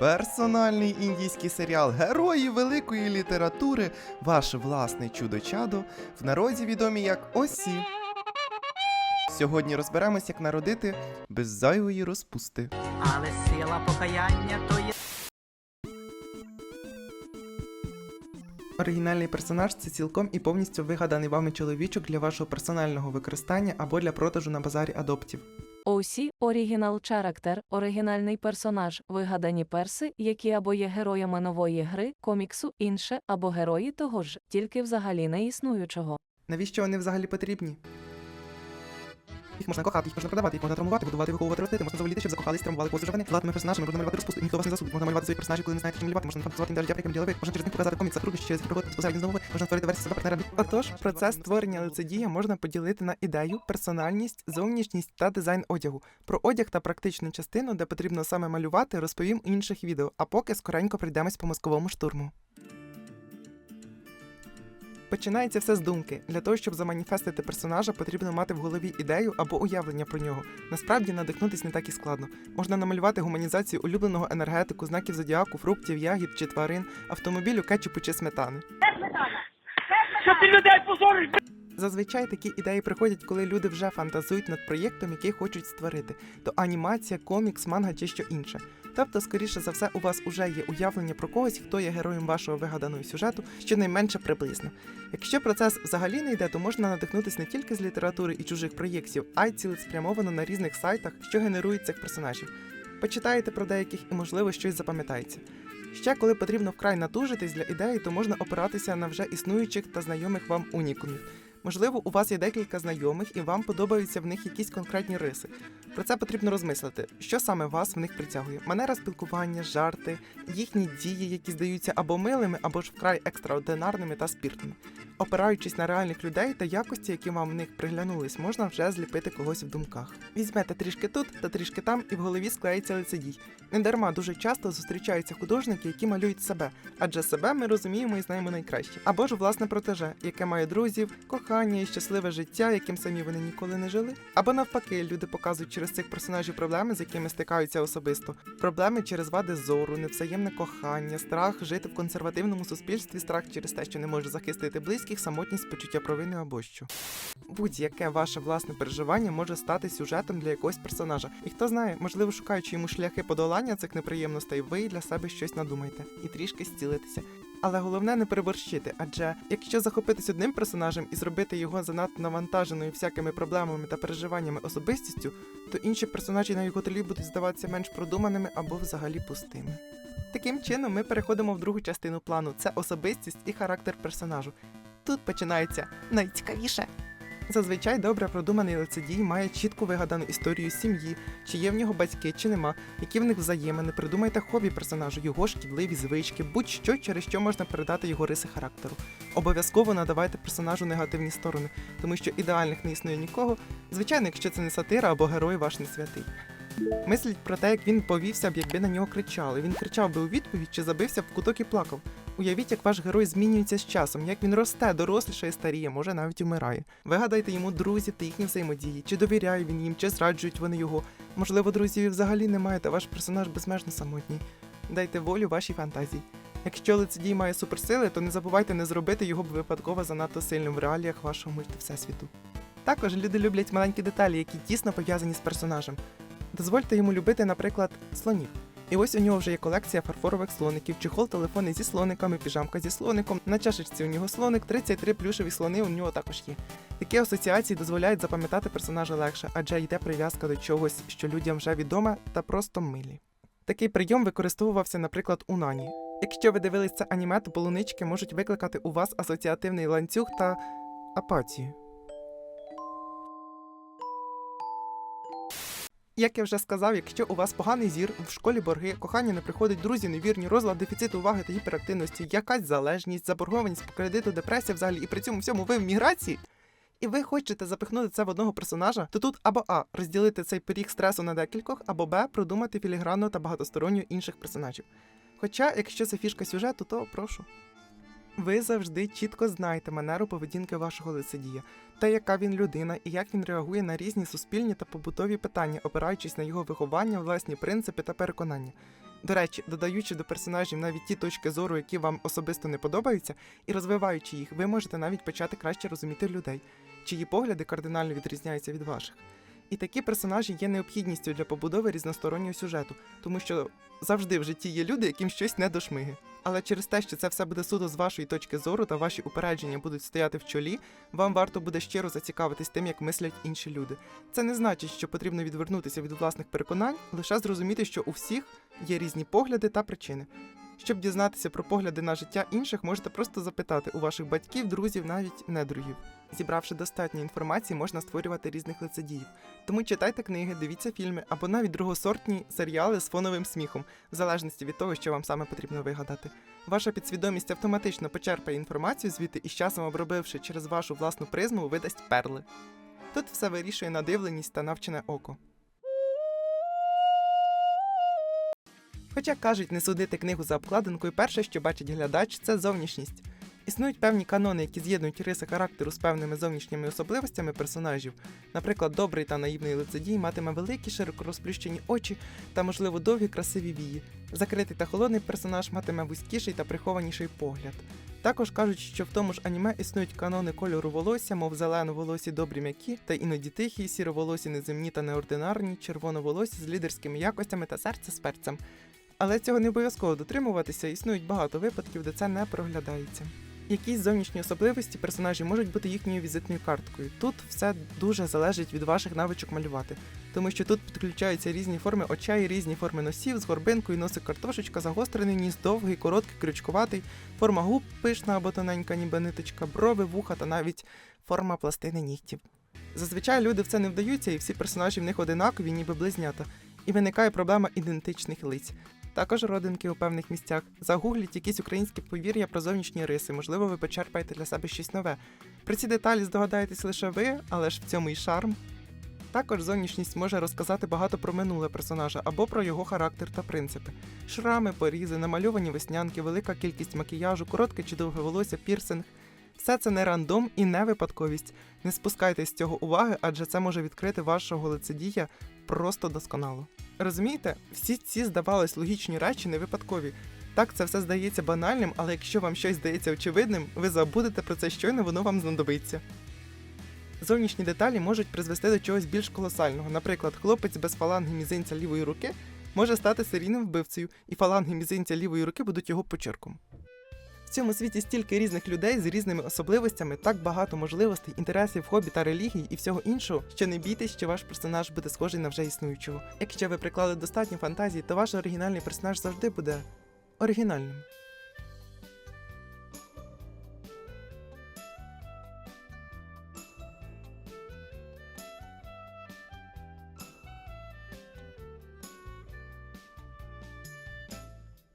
Персональний індійський серіал Герої великої літератури Ваше власне чудо-чадо в народі відомі як Осі. Сьогодні розберемось, як народити без зайвої розпусти. Але сила покаяння то є. Оригінальний персонаж це цілком і повністю вигаданий вами чоловічок для вашого персонального використання або для продажу на базарі адоптів. OC – Original Character – оригінальний персонаж, вигадані перси, які або є героями нової гри, коміксу, інше, або герої того ж, тільки взагалі не існуючого. Навіщо вони взагалі потрібні? Їх можна кохати, їх можна продавати, їх можна травмувати, будувати, виховувати, ростити, можна заволіти, щоб закохались, травмували когось живини. Златими персонажами можна малювати розпусту, ніхто вас не засудить. Можна малювати своїх персонажів, коли не знаєте, що малювати, можна фантазувати індивідуальних діаприком ділових, можна через них показати комікс, труднощі, через пригоди безпосередньо знову, можна створити версію себе партнера. Отож, процес створення лицедія можна поділити на ідею, персональність, зовнішність та дизайн одягу. Про одяг та практичну частину, де потрібно саме малювати, розповім у інших відео, а поки скоренько пройдемось по мозковому штурму. Починається все з думки. Для того, щоб заманіфестити персонажа, потрібно мати в голові ідею або уявлення про нього. Насправді надихнутись не так і складно. Можна намалювати гуманізацію улюбленого енергетику, знаків зодіаку, фруктів, ягід чи тварин, автомобілю, кетчупу чи сметани. Що ти людей позориш? Зазвичай такі ідеї приходять, коли люди вже фантазують над проєктом, який хочуть створити, то анімація, комікс, манга чи що інше. Тобто, скоріше за все, у вас уже є уявлення про когось, хто є героєм вашого вигаданого сюжету, щонайменше приблизно. Якщо процес взагалі не йде, то можна надихнутися не тільки з літератури і чужих проєктів, а й цілеспрямовано на різних сайтах, що генерують цих персонажів. Почитаєте про деяких і, можливо, щось запам'ятається. Ще коли потрібно вкрай натужитись для ідеї, то можна опиратися на вже існуючих та знайомих вам унікумів. Можливо, у вас є декілька знайомих і вам подобаються в них якісь конкретні риси. Про це потрібно розмислити, що саме вас в них притягує. Манера спілкування, жарти, їхні дії, які здаються або милими, або ж вкрай екстраординарними та спіртними. Опираючись на реальних людей та якості, які вам в них приглянулись, можна вже зліпити когось в думках. Візьмете трішки тут та трішки там, і в голові склеїться лицедій. Недарма дуже часто зустрічаються художники, які малюють себе, адже себе ми розуміємо і знаємо найкраще. Або ж власне протеже, яке має друзів, кохання і щасливе життя, яким самі вони ніколи не жили. Або навпаки, люди показують через цих персонажів проблеми, з якими стикаються особисто. Проблеми через вади зору, невзаємне кохання, страх жити в консервативному суспільстві, страх через те, що не може захистити близьких, самотність, почуття провини або що. Будь-яке ваше власне переживання може стати сюжетом для якогось персонажа. І хто знає, можливо, шукаючи йому шляхи подолання цих неприємностей, ви для себе щось надумаєте і трішки зцілитеся. Але головне не переборщити, адже якщо захопитись одним персонажем і зробити його занадто навантаженою всякими проблемами та переживаннями особистістю, то інші персонажі на його тлі будуть здаватися менш продуманими або взагалі пустими. Таким чином, ми переходимо в другу частину плану це особистість і характер персонажу. Тут починається найцікавіше. Зазвичай добре продуманий лицедій має чітко вигадану історію сім'ї, чи є в нього батьки, чи нема, які в них взаємини, придумайте хобі персонажу, його шкідливі звички, будь-що, через що можна передати його риси характеру. Обов'язково надавайте персонажу негативні сторони, тому що ідеальних не існує нікого, звичайно, якщо це не сатира або герой ваш не святий. Мисліть про те, як він повівся б, якби на нього кричали. Він кричав би у відповідь чи забився б в куток і плакав. Уявіть, як ваш герой змінюється з часом, як він росте, дорослішає, старіє, може навіть умирає. Вигадайте йому друзів та їхні взаємодії, чи довіряє він їм, чи зраджують вони його. Можливо, друзів взагалі немає, та ваш персонаж безмежно самотній. Дайте волю вашій фантазії. Якщо лицедій має суперсили, то не забувайте не зробити його б випадково занадто сильним в реаліях вашого мультивсесвіту. Також люди люблять маленькі деталі, які тісно пов'язані з персонажем. Дозвольте йому любити, наприклад, слонів. І ось у нього вже є колекція фарфорових слоників, чехол телефони зі слониками, піжамка зі слоником. На чашечці у нього слоник, 33 плюшеві слони у нього також є. Такі асоціації дозволяють запам'ятати персонажа легше, адже йде прив'язка до чогось, що людям вже відоме та просто милі. Такий прийом використовувався, наприклад, у Нані. Якщо ви дивились це аніме, то полунички можуть викликати у вас асоціативний ланцюг та апатію. Як я вже сказав, якщо у вас поганий зір, в школі борги, кохання не приходить, друзі невірні, розлад, дефіцит уваги та гіперактивності, якась залежність, заборгованість по кредиту, депресія взагалі, і при цьому всьому ви в міграції, і ви хочете запихнути це в одного персонажа, то тут або А. розділити цей пиріг стресу на декількох, або Б. продумати філігранну та багатосторонню інших персонажів. Хоча, якщо це фішка сюжету, то прошу. Ви завжди чітко знаєте манеру поведінки вашого лицедія, та яка він людина і як він реагує на різні суспільні та побутові питання, опираючись на його виховання, власні принципи та переконання. До речі, додаючи до персонажів навіть ті точки зору, які вам особисто не подобаються, і розвиваючи їх, ви можете навіть почати краще розуміти людей, чиї погляди кардинально відрізняються від ваших. І такі персонажі є необхідністю для побудови різностороннього сюжету, тому що завжди в житті є люди, яким щось не до шмиги. Але через те, що це все буде суто з вашої точки зору та ваші упередження будуть стояти в чолі, вам варто буде щиро зацікавитись тим, як мислять інші люди. Це не значить, що потрібно відвернутися від власних переконань, лише зрозуміти, що у всіх є різні погляди та причини. Щоб дізнатися про погляди на життя інших, можете просто запитати у ваших батьків, друзів, навіть недругів. Зібравши достатньо інформації, можна створювати різних лицедіїв. Тому читайте книги, дивіться фільми або навіть другосортні серіали з фоновим сміхом, в залежності від того, що вам саме потрібно вигадати. Ваша підсвідомість автоматично почерпає інформацію звідти і з часом, обробивши через вашу власну призму, видасть перли. Тут все вирішує надивленість та навчене око. Хоча кажуть, не судити книгу за обкладинкою, перше, що бачить глядач, це зовнішність. Існують певні канони, які з'єднують риси характеру з певними зовнішніми особливостями персонажів. Наприклад, добрий та наївний лицедій матиме великі, широко розплющені очі та, можливо, довгі красиві вії. Закритий та холодний персонаж матиме вузькіший та прихованіший погляд. Також кажуть, що в тому ж аніме існують канони кольору волосся, мов зелено-волосі добрі м'які, та іноді тихі, сіроволосі неземні та неординарні, червоноволосі з лідерськими якостями та серце з перцем. Але цього не обов'язково дотримуватися, існують багато випадків, де це не проглядається. Якісь зовнішні особливості персонажів можуть бути їхньою візитною карткою. Тут все дуже залежить від ваших навичок малювати, тому що тут підключаються різні форми очей, різні форми носів з горбинкою, носик картошечка, загострений ніс, довгий, короткий, крючкуватий, форма губ пишна або тоненька, ніби ниточка, брови, вуха та навіть форма пластини нігтів. Зазвичай люди в це не вдаються, і всі персонажі в них одинакові, ніби близнята, і виникає проблема ідентичних лиць. Також родинки у певних місцях. Загугліть якісь українські повір'я про зовнішні риси, можливо, ви почерпаєте для себе щось нове. Про ці деталі здогадаєтесь лише ви, але ж в цьому і шарм. Також зовнішність може розказати багато про минуле персонажа або про його характер та принципи. Шрами, порізи, намальовані веснянки, велика кількість макіяжу, коротке чи довге волосся, пірсинг. Все це не рандом і не випадковість. Не спускайте з цього уваги, адже це може відкрити вашого лицедія просто досконало. Розумієте, всі ці здавались логічні речі не випадкові. Так, це все здається банальним, але якщо вам щось здається очевидним, ви забудете про це щойно, воно вам знадобиться. Зовнішні деталі можуть призвести до чогось більш колосального. Наприклад, хлопець без фаланги мізинця лівої руки може стати серійним вбивцею, і фаланги мізинця лівої руки будуть його почерком. В цьому світі стільки різних людей з різними особливостями, так багато можливостей, інтересів, хобі та релігій і всього іншого, що не бійтесь, що ваш персонаж буде схожий на вже існуючого. Якщо ви приклали достатньо фантазії, то ваш оригінальний персонаж завжди буде оригінальним.